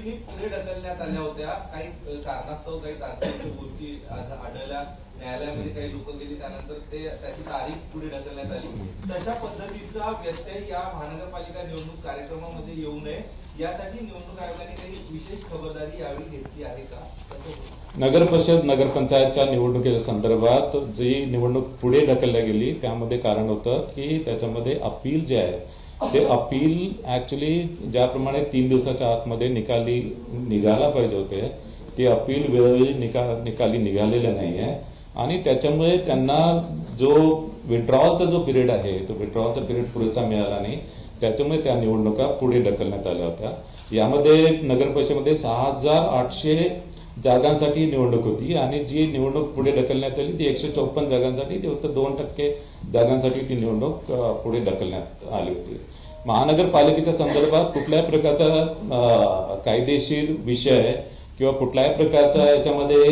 पद्धतीने पुढे ढकलण्यात आल्या होत्या. काही कारणास्तव काही तांत्रिक गोष्टी आढळल्या. न्यायालयामध्ये काही लोक गेली त्यानंतर ते त्याची तारीख पुढे ढकलण्यात आली. तशा पद्धतीचा व्यत्यय या महानगरपालिका निवडणूक कार्यक्रमामध्ये येऊ नये. यासाठी निवडणूक आयोगाने काही विशेष खबरदारी यावेळी घेतली आहे का? नगर परिषद नगरपंचायतच्या निवडणुकीच्या संदर्भात जी निवडणूक पुढे ढकलल्या गेली त्यामध्ये कारण होतं की त्याच्यामध्ये अपील जे आहे ते अपील ऍक्च्युली ज्याप्रमाणे तीन दिवसाच्या आतमध्ये निकाली निघायला पाहिजे होते ते अपील वेळोवेळी निका निकाली निघालेले नाही आहे आणि त्याच्यामुळे त्यांना जो विड्रॉवलचा जो पिरियड आहे तो विड्रॉवलचा पिरियड पुरेसा मिळाला नाही. त्याच्यामुळे त्या निवडणुका पुढे ढकलण्यात आल्या होत्या. यामध्ये नगर परिषदेमध्ये सहा हजार आठशे जागांसाठी निवडणूक होती आणि जी निवडणूक पुढे ढकलण्यात आली ती एकशे चौपन्न जागांसाठी ती फक्त दोन टक्के जागांसाठी ती निवडणूक पुढे ढकलण्यात आली होती महानगरपालिकेच्या संदर्भात कुठल्याही प्रकारचा कायदेशीर विषय किंवा कुठल्याही प्रकारचा याच्यामध्ये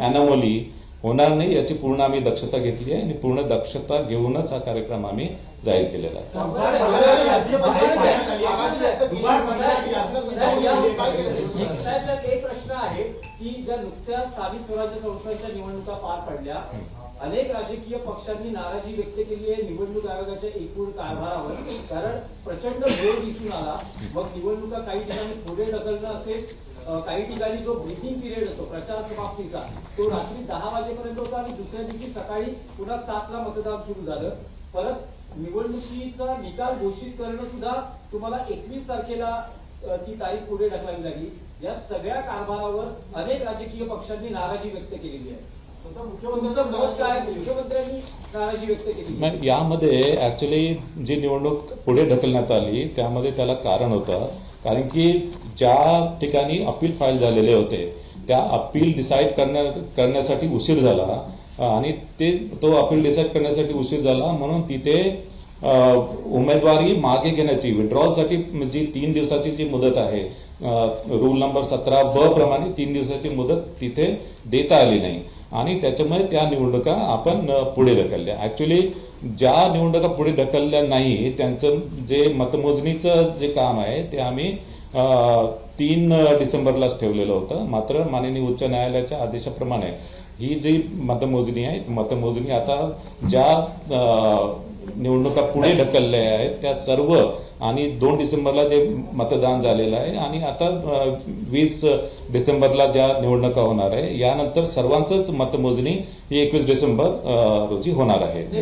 अॅनोमली होणार नाही याची पूर्ण आम्ही दक्षता घेतली आहे आणि पूर्ण दक्षता घेऊनच हा कार्यक्रम आम्ही जाहीर केलेला आहे की ज्या नुकत्या स्थानिक स्वराज्य संस्थांच्या निवडणुका पार पडल्या अनेक राजकीय पक्षांनी नाराजी व्यक्त केली आहे निवडणूक आयोगाच्या एकूण कारभारावर. कारण प्रचंड वेळ दिसून आला. मग निवडणुका काही ठिकाणी पुढे ढकलणं असेल काही ठिकाणी जो ब्रिथिंग पिरियड असतो प्रचार समाप्तीचा तो रात्री दहा वाजेपर्यंत होता आणि दुसऱ्या दिवशी सकाळी पुन्हा सातला मतदान सुरू झालं. परत निवडणुकीचा निकाल घोषित करणं सुद्धा तुम्हाला एकवीस तारखेला ती तारीख पुढे ढकलावी लागली. या सगळ्या कारभारावर अनेक राजकीय पक्षांनी नाराजी व्यक्त केलेली आहे. मुख्यमंत्र्यांनी यामध्ये ऍक्च्युली जी निवडणूक पुढे ढकलण्यात आली त्यामध्ये त्याला कारण होतं. कारण की ज्या ठिकाणी अपील फाईल झालेले होते त्या अपील डिसाईड करण्या करण्यासाठी उशीर झाला. आणि ते तो अपील डिसाईड करण्यासाठी उशीर झाला. म्हणून तिथे उमेदवारी मागे घेण्याची विड्रॉलसाठी जी तीन दिवसाची जी मुदत आहे रूल नंबर सतरा ब प्रमाणे तीन दिवसाची मुदत तिथे देता आली नाही. आणि त्याच्यामुळे त्या निवडणुका आपण पुढे ढकलल्या. ऍक्च्युली ज्या निवडणुका पुढे ढकलल्या नाही त्यांचं जे मतमोजणीचं जे काम आहे ते आम्ही तीन डिसेंबरलाच ठेवलेलं होतं. मात्र माननीय उच्च न्यायालयाच्या आदेशाप्रमाणे ही जी मतमोजणी आहे मतमोजणी आता ज्या निवडणुका पुढे ढकलल्या आहेत. त्या सर्व आणि दोन डिसेंबरला जे मतदान झालेलं आहे आणि आता वीस डिसेंबरला ज्या निवडणुका होणार आहे यानंतर सर्वांचंच मतमोजणी ही एकवीस डिसेंबर रोजी होणार आहे.